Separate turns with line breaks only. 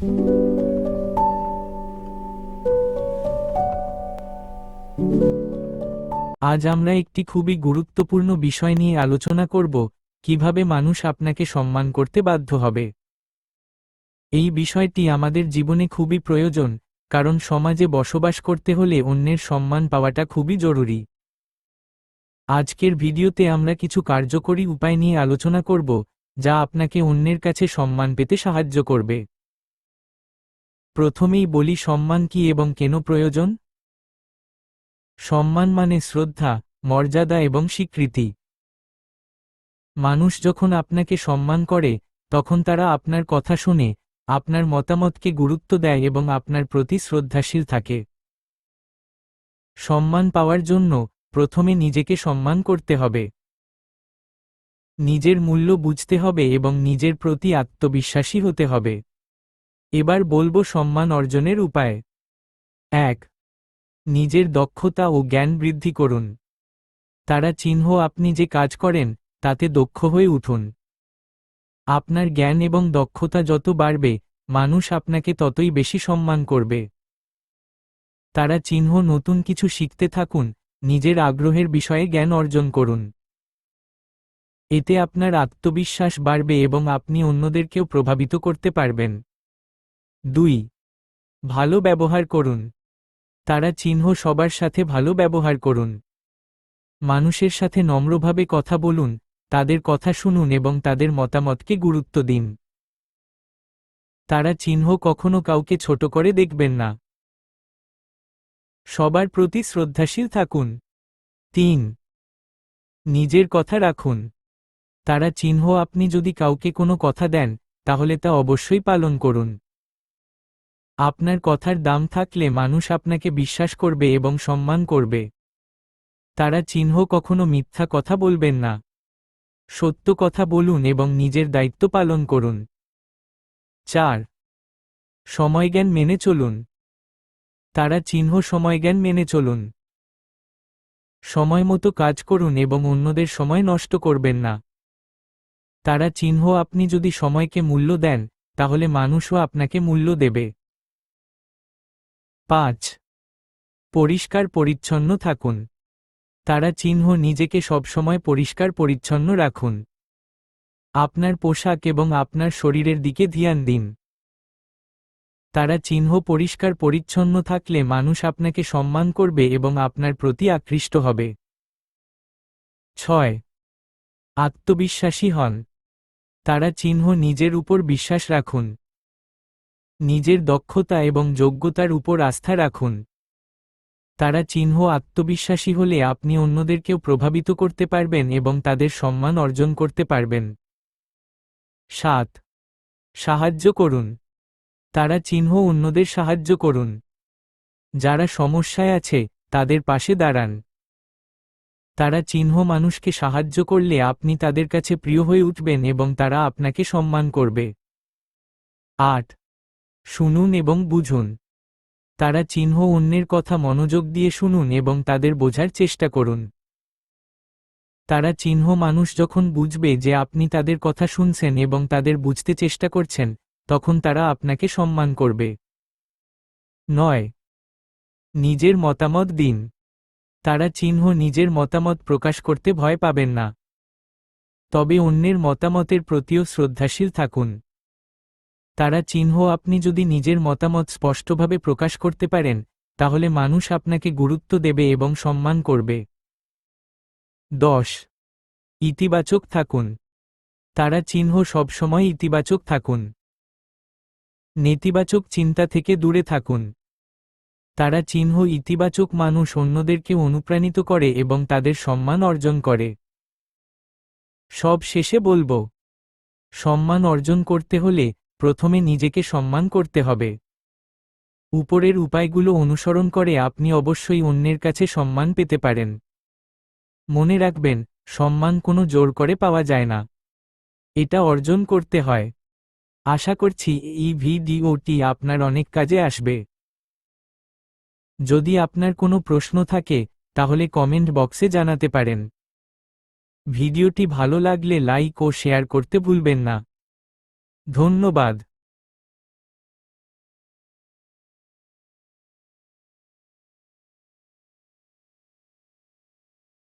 আজ আমরা একটি খুবই গুরুত্বপূর্ণ বিষয় নিয়ে আলোচনা করব, কীভাবে মানুষ আপনাকে সম্মান করতে বাধ্য হবে। এই বিষয়টি আমাদের জীবনে খুবই প্রয়োজন, কারণ সমাজে বসবাস করতে হলে অন্যের সম্মান পাওয়াটা খুবই জরুরি। আজকের ভিডিওতে আমরা কিছু কার্যকরী উপায় নিয়ে আলোচনা করব, যা আপনাকে অন্যের কাছে সম্মান পেতে সাহায্য করবে। প্রথমেই বলি সম্মান কি এবং কেন প্রয়োজন? সম্মান মানে শ্রদ্ধা, মর্যাদা এবং স্বীকৃতি। মানুষ যখন আপনাকে সম্মান করে, তখন তারা আপনার কথা শুনে, আপনার মতামতকে গুরুত্ব দেয় এবং আপনার প্রতি শ্রদ্ধাশীল থাকে। সম্মান পাওয়ার জন্য প্রথমে নিজেকে সম্মান করতে হবে। নিজের মূল্য বুঝতে হবে এবং নিজের প্রতি আত্মবিশ্বাসী হতে হবে। এবার বলব সম্মান অর্জনের উপায়। এক, নিজের দক্ষতা ও জ্ঞান বৃদ্ধি করুন। তারা চিহ্ন আপনি যে কাজ করেন, তাতে দক্ষ হয়ে উঠুন। আপনার জ্ঞান এবং দক্ষতা যত বাড়বে, মানুষ আপনাকে ততই বেশি সম্মান করবে। তারা চিহ্ন নতুন কিছু শিখতে থাকুন, নিজের আগ্রহের বিষয়ে জ্ঞান অর্জন করুন। এতে আপনার আত্মবিশ্বাস বাড়বে এবং আপনি অন্যদেরকেও প্রভাবিত করতে পারবেন। দুই, ভালো ব্যবহার করুন। তারা চিহ্ন সবার সাথে ভালো ব্যবহার করুন। মানুষের সাথে নম্রভাবে কথা বলুন, তাদের কথা শুনুন এবং তাদের মতামতকে গুরুত্ব দিন। তারা চিহ্ন কখনো কাউকে ছোট করে দেখবেন না। সবার প্রতি শ্রদ্ধাশীল থাকুন। তিন, নিজের কথা রাখুন। তারা চিহ্ন আপনি যদি কাউকে কোনো কথা দেন, তাহলে তা অবশ্যই পালন করুন। আপনার কথার দাম থাকলে মানুষ আপনাকে বিশ্বাস করবে এবং সম্মান করবে। তারা চিহ্ন কখনো মিথ্যা কথা বলবেন না। সত্য কথা বলুন এবং নিজের দায়িত্ব পালন করুন। চার, সময়জ্ঞান মেনে চলুন। তারা চিহ্ন সময়জ্ঞান মেনে চলুন। সময় মতো কাজ করুন এবং অন্যদের সময় নষ্ট করবেন না। তারা চিহ্ন আপনি যদি সময়কে মূল্য দেন, তাহলে মানুষও আপনাকে মূল্য দেবে। পাঁচ। পরিষ্কার পরিচ্ছন্ন থাকুন। তারা চিহ্ন নিজেকে সবসময় পরিষ্কার পরিচ্ছন্ন রাখুন। আপনার পোশাক এবং আপনার শরীরের দিকে ধ্যান দিন। তারা চিহ্ন পরিষ্কার পরিচ্ছন্ন থাকলে মানুষ আপনাকে সম্মান করবে এবং আপনার প্রতি আকৃষ্ট হবে। ছয়। আত্মবিশ্বাসী হন। তারা চিহ্ন নিজের উপর বিশ্বাস রাখুন। নিজের দক্ষতা এবং যোগ্যতার উপর আস্থা রাখুন। তারা চিহ্ন আত্মবিশ্বাসী হলে আপনি অন্যদেরকেও প্রভাবিত করতে পারবেন এবং তাদের সম্মান অর্জন করতে পারবেন। সাত, সাহায্য করুন। তারা চিহ্ন অন্যদের সাহায্য করুন। যারা সমস্যায় আছে, তাদের পাশে দাঁড়ান। তারা চিহ্ন মানুষকে সাহায্য করলে আপনি তাদের কাছে প্রিয় হয়ে উঠবেন এবং তারা আপনাকে সম্মান করবে। আট শুনুন এবং বুঝুন। তারা চিহ্ন অন্যের কথা মনোযোগ দিয়ে শুনুন এবং তাদের বোঝার চেষ্টা করুন। তারা চিহ্ন মানুষ যখন বুঝবে যে আপনি তাদের কথা শুনছেন এবং তাদের বুঝতে চেষ্টা করছেন, তখন তারা আপনাকে সম্মান করবে। নয়। নিজের মতামত দিন। তারা চিহ্ন নিজের মতামত প্রকাশ করতে ভয় পাবেন না। তবে অন্যের মতামতের প্রতিও শ্রদ্ধাশীল থাকুন। তারা চিহ্ন আপনি যদি নিজের মতামত স্পষ্টভাবে প্রকাশ করতে পারেন, তাহলে মানুষ আপনাকে গুরুত্ব দেবে এবং সম্মান করবে। দশ। ইতিবাচক থাকুন। তারা চিহ্ন সবসময় ইতিবাচক থাকুন। নেতিবাচক চিন্তা থেকে দূরে থাকুন। তারা চিহ্ন ইতিবাচক মানুষ অন্যদেরকে অনুপ্রাণিত করে এবং তাদের সম্মান অর্জন করে। সব শেষে বলব, সম্মান অর্জন করতে হলে প্রথমে নিজেকে সম্মান করতে হবে। উপরের উপায়গুলো অনুসরণ করে আপনি অবশ্যই অন্যের কাছে সম্মান পেতে পারেন। মনে রাখবেন, সম্মান কোনো জোর করে পাওয়া যায় না। এটা অর্জন করতে হয়। আশা করছি এই ভিডিওটি আপনার অনেক কাজে আসবে। যদি আপনার কোনো প্রশ্ন থাকে, তাহলে কমেন্ট বক্সে জানাতে পারেন। ভিডিওটি ভালো লাগলে লাইক ও শেয়ার করতে ভুলবেন না। ধন্যবাদ।